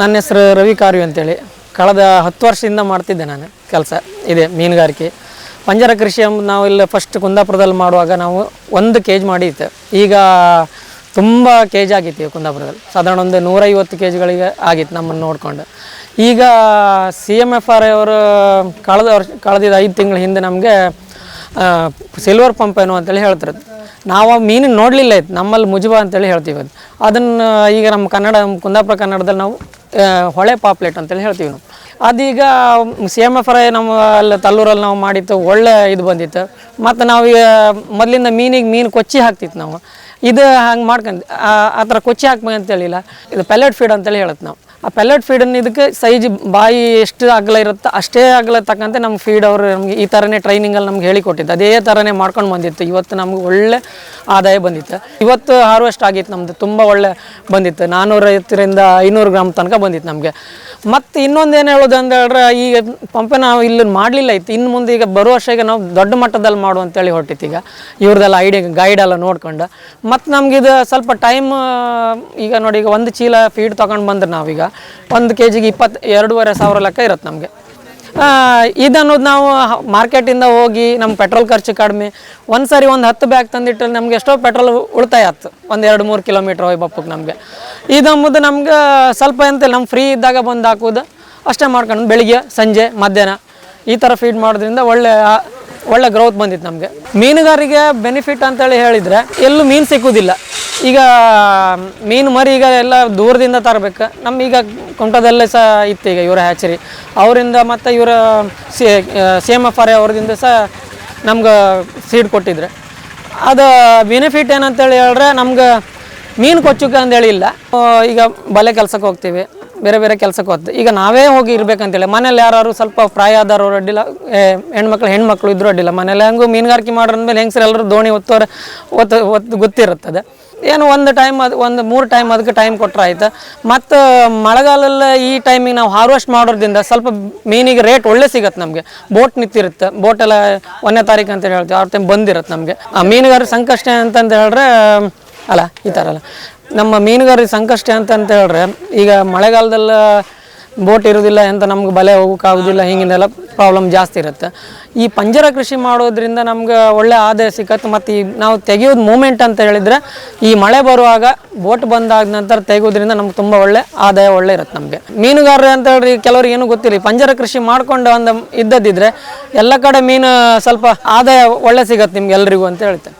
ನನ್ನ ಹೆಸರು ರವಿ ಕಾರ್ಯು ಅಂತೇಳಿ. ಕಳೆದ ಹತ್ತು ವರ್ಷದಿಂದ ಮಾಡ್ತಿದ್ದೆ ನಾನು ಕೆಲಸ. ಇದೆ, ಮೀನುಗಾರಿಕೆ. ಪಂಜರ ಕೃಷಿ ಎಂಬುದು ನಾವು ಇಲ್ಲಿ ಫಸ್ಟ್ ಕುಂದಾಪುರದಲ್ಲಿ ಮಾಡುವಾಗ ನಾವು ಒಂದು ಕೆ ಜಿ ಮಾಡಿತ್ತು. ಈಗ ತುಂಬ ಕೆ ಜಿ ಆಗಿತ್ತು ಕುಂದಾಪುರದಲ್ಲಿ. ಸಾಧಾರಣ ಒಂದು ನೂರೈವತ್ತು ಕೆ ಜಿಗಳಿಗೆ ಆಗಿತ್ತು ನಮ್ಮನ್ನು ನೋಡಿಕೊಂಡು. ಈಗ ಸಿ ಎಂ ಎಫ್ ಆರ್ ಅವರು ಕಳೆದ ವರ್ಷ ಕಳೆದಿದ್ದ ಐದು ತಿಂಗಳ ಹಿಂದೆ ನಮಗೆ ಸಿಲ್ವರ್ ಪಂಪ್ ಏನು ಅಂತೇಳಿ ಹೇಳ್ತಾರೆ ನಾವು ಆ ಮೀನಿನ ನೋಡಲಿಲ್ಲ ಇತ್ತು ನಮ್ಮಲ್ಲಿ ಮುಜುಬ ಅಂತೇಳಿ ಹೇಳ್ತೀವಿ ಅದು ಅದನ್ನು ಈಗ ನಮ್ಮ ಕನ್ನಡ, ಕುಂದಾಪುರ ಕನ್ನಡದಲ್ಲಿ ನಾವು ಹೊಳೆ ಪಾಪ್ಲೆಟ್ ಅಂತೇಳಿ ಹೇಳ್ತೀವಿ ನಾವು. ಅದೀಗ ಸಿ ಎಂ ಎಫ್ ನಮ್ಮ ಅಲ್ಲಿ ತಲ್ಲೂರಲ್ಲಿ ನಾವು ಮಾಡಿತ್ತು, ಒಳ್ಳೆ ಇದು ಬಂದಿತ್ತು. ಮತ್ತು ನಾವು ಮೊದಲಿಂದ ಮೀನಿಗೆ ಮೀನು ಕೊಚ್ಚಿ ಹಾಕ್ತಿತ್ತು ನಾವು. ಇದು ಹಂಗೆ ಮಾಡ್ಕೊಂಡು, ಆ ಥರ ಕೊಚ್ಚಿ ಹಾಕ್ಬೇಕಂತೇಳಿಲ್ಲ ಇದು ಪೆಲೆಟ್ ಫೀಡ್ ಅಂತೇಳಿ ಹೇಳುತ್ತೆ ನಾವು. ಆ ಪೆಲೆಟ್ ಫೀಡನ್ನು ಇದಕ್ಕೆ ಸೈಜ್ ಬಾಯಿ ಎಷ್ಟು ಅಗಲ ಇರುತ್ತೋ ಅಷ್ಟೇ ಅಗಲ ತಕ್ಕಂತೆ ನಮ್ಮ ಫೀಡ್ ಅವರು ನಮಗೆ ಈ ಥರನೇ ಟ್ರೈನಿಂಗಲ್ಲಿ ನಮ್ಗೆ ಹೇಳಿಕೊಟ್ಟಿದ್ದು ಅದೇ ಥರನೇ ಮಾಡ್ಕೊಂಡು ಬಂದಿತ್ತು. ಇವತ್ತು ನಮ್ಗೆ ಒಳ್ಳೆ ಆದಾಯ ಬಂದಿತ್ತು. ಇವತ್ತು ಹಾರ್ವೆಸ್ಟ್ ಆಗಿತ್ತು ನಮ್ಮದು ತುಂಬ ಒಳ್ಳೆ ಬಂದಿತ್ತು. ನಾನ್ನೂರೈವತ್ತರಿಂದ ಐನೂರು ಗ್ರಾಮ್ ತನಕ ಬಂದಿತ್ತು ನಮಗೆ. ಮತ್ತು ಇನ್ನೊಂದು ಏನು ಹೇಳೋದು ಅಂತ ಹೇಳಿದ್ರೆ, ಈಗ ಪಂಪೆ ನಾವು ಇಲ್ಲಿ ಮಾಡಲಿಲ್ಲ ಇತ್ತು. ಇನ್ನು ಮುಂದೆ ಈಗ ಬರುವ ವರ್ಷ ಈಗ ನಾವು ದೊಡ್ಡ ಮಟ್ಟದಲ್ಲಿ ಮಾಡು ಅಂತೇಳಿ ಹೊರಟಿತ್ತು ಈಗ. ಇವ್ರದ್ದೆಲ್ಲ ಐಡಿಯಾ ಗೈಡ್ ಎಲ್ಲ ನೋಡ್ಕೊಂಡು. ಮತ್ತು ನಮಗಿದು ಸ್ವಲ್ಪ ಟೈಮ್ ಈಗ ನೋಡಿ, ಈಗ ಒಂದು ಚೀಲ ಫೀಡ್ ತೊಗೊಂಡು ಬಂದ್ರೆ ನಾವೀಗ. ಒಂದು ಕೆ ಜಿಗೆ ಇಪ್ಪತ್ತು, ಎರಡೂವರೆ ಸಾವಿರ ಲೆಕ್ಕ ಇರುತ್ತೆ ನಮಗೆ. ಇದನ್ನೋದು ನಾವು ಮಾರ್ಕೆಟಿಂದ ಹೋಗಿ ನಮ್ಮ ಪೆಟ್ರೋಲ್ ಖರ್ಚು ಕಡಿಮೆ. ಒಂದು ಸಾರಿ ಒಂದು ಹತ್ತು ಬ್ಯಾಗ್ ತಂದಿಟ್ಟರೆ ನಮ್ಗೆ ಎಷ್ಟೋ ಪೆಟ್ರೋಲ್ ಉಳಿತಾಯ ಆಯ್ತು ಒಂದು ಎರಡು ಮೂರು ಕಿಲೋಮೀಟ್ರ್ ಹೋಗಿ ನಮಗೆ. ಇದಮ್ಮದು ನಮ್ಗೆ ಸ್ವಲ್ಪ ಎಂತ ನಮ್ಮ ಫ್ರೀ ಇದ್ದಾಗ ಬಂದು ಹಾಕೋದು. ಅಷ್ಟೇ ಮಾಡ್ಕೊಂಡು ಬೆಳಿಗ್ಗೆ, ಸಂಜೆ, ಮಧ್ಯಾಹ್ನ ಈ ಥರ ಫೀಡ್ ಮಾಡೋದ್ರಿಂದ ಒಳ್ಳೆ, ಆ- ಒಳ್ಳೆ ಗ್ರೋತ್ ಬಂದಿತ್ತು ನಮಗೆ. ಮೀನುಗಾರಿಗೆ ಬೆನಿಫಿಟ್ ಅಂತೇಳಿ ಹೇಳಿದರೆ ಎಲ್ಲೂ ಮೀನು ಸಿಕ್ಕುವುದಿಲ್ಲ ಈಗ, ಮೀನು ಮರಿ ಈಗ ಎಲ್ಲ ದೂರದಿಂದ ತರಬೇಕು. ನಮ್ಮ ಈಗ ಕುಂಟದಲ್ಲೇ ಸಹ ಇತ್ತು ಈಗ ಇವರ ಹ್ಯಾಚರಿ ಅವರಿಂದ ಮತ್ತು ಇವರ, C C M F R ಅವ್ರದಿಂದ ಸಹ ನಮ್ಗೆ ಸೀಡ್ ಕೊಟ್ಟಿದ್ರೆ. ಅದು ಬೆನಿಫಿಟ್ ಏನಂತೇಳಿ ಹೇಳಿದ್ರೆ ನಮ್ಗೆ ಮೀನು ಕೊಚ್ಚುಕ ಅಂತೇಳಿ ಇಲ್ಲ. ಈಗ ಬಲೆ ಕೆಲ್ಸಕ್ಕೆ ಹೋಗ್ತೀವಿ. ಬೇರೆ ಬೇರೆ ಕೆಲಸಕ್ಕೆ ಹೋಗ್ತದೆ. ಈಗ ನಾವೇ ಹೋಗಿ ಇರ್ಬೇಕಂತೇಳಿ ಮನೇಲಿ ಯಾರು ಸ್ವಲ್ಪ ಪ್ರಾಯ ಆದವರು ಅಡ್ಡಿಲ್ಲ ಹೆಣ್ಮಕ್ಳು ಹೆಣ್ಮಕ್ಳು ಇದ್ರೂ ಅಡ್ಡಿಲ್ಲ. ಮನೇಲಿ ಹೆಂಗೂ ಮೀನುಗಾರಿಕೆ ಮಾಡೋದ್ಮೇಲೆ ಹೆಂಗಸ್ರು ಎಲ್ಲರೂ ದೋಣಿ ಒತ್ತೋರೆ ಒತ್ತು ಒತ್ತು ಗೊತ್ತಿರುತ್ತದೆ. ಏನು ಒಂದು ಟೈಮ್ ಅದು, ಒಂದು ಮೂರು ಟೈಮ್ ಅದಕ್ಕೆ ಟೈಮ್ ಕೊಟ್ಟರೆ ಆಯ್ತು. ಮತ್ತು ಮಳೆಗಾಲಲ್ಲ ಈ ಟೈಮಿಗೆ ನಾವು ಹಾರ್ವೆಸ್ಟ್ ಮಾಡೋದ್ರಿಂದ ಸ್ವಲ್ಪ ಮೀನಿಗೆ ರೇಟ್ ಒಳ್ಳೆ ಸಿಗತ್ತೆ ನಮಗೆ. ಬೋಟ್ ನಿಂತಿರುತ್ತೆ ಬೋಟ್ ಎಲ್ಲ ಒಂದನೇ ತಾರೀಕು ಅಂತ ಹೇಳ್ತೀವಿ, ಆ ಟೈಮ್ ಬಂದಿರುತ್ತೆ ನಮಗೆ. ಆ ಮೀನುಗಾರ ಸಂಕಷ್ಟ ಅಂತಂದು ಹೇಳಿದ್ರೆ ಅಲ್ಲ, ಈ ಥರ ಅಲ್ಲ. ನಮ್ಮ ಮೀನುಗಾರರಿಗೆ ಸಂಕಷ್ಟ ಅಂತ ಅಂತ ಹೇಳ್ರೆ, ಈಗ ಮಳೆಗಾಲದಲ್ಲ ಬೋಟ್ ಇರೋದಿಲ್ಲ ಅಂತ ನಮ್ಗೆ ಬಲೆ ಹೋಗೋಕ್ಕಾಗೋದಿಲ್ಲ ಹಿಂಗಿಂದೆಲ್ಲ ಪ್ರಾಬ್ಲಮ್ ಜಾಸ್ತಿ ಇರುತ್ತೆ. ಈ ಪಂಜರ ಕೃಷಿ ಮಾಡೋದ್ರಿಂದ ನಮ್ಗೆ ಒಳ್ಳೆ ಆದಾಯ ಸಿಕ್ಕತ್ತೆ, ಮತ್ತು ಈ ನಾವು ತೆಗೆಯೋದು ಮೂಮೆಂಟ್ ಅಂತ ಹೇಳಿದರೆ, ಈ ಮಳೆ ಬರುವಾಗ ಬೋಟ್ ಬಂದಾದ ನಂತರ ತೆಗೆಯೋದ್ರಿಂದ ನಮ್ಗೆ ತುಂಬ ಒಳ್ಳೆ ಆದಾಯ ಒಳ್ಳೆ ಇರುತ್ತೆ ನಮಗೆ. ಮೀನುಗಾರರು ಅಂತ ಹೇಳಿ ಕೆಲವ್ರಿಗೆ ಏನೂ ಗೊತ್ತಿಲ್ಲ ಪಂಜರ ಕೃಷಿ ಮಾಡ್ಕೊಂಡು ಒಂದು ಇದ್ದದಿದ್ದರೆ, ಎಲ್ಲ ಕಡೆ ಮೀನು ಸ್ವಲ್ಪ ಆದಾಯ ಒಳ್ಳೆ ಸಿಗತ್ತೆ ನಿಮ್ಗೆ ಎಲ್ಲರಿಗೂ ಅಂತ ಹೇಳ್ತೇನೆ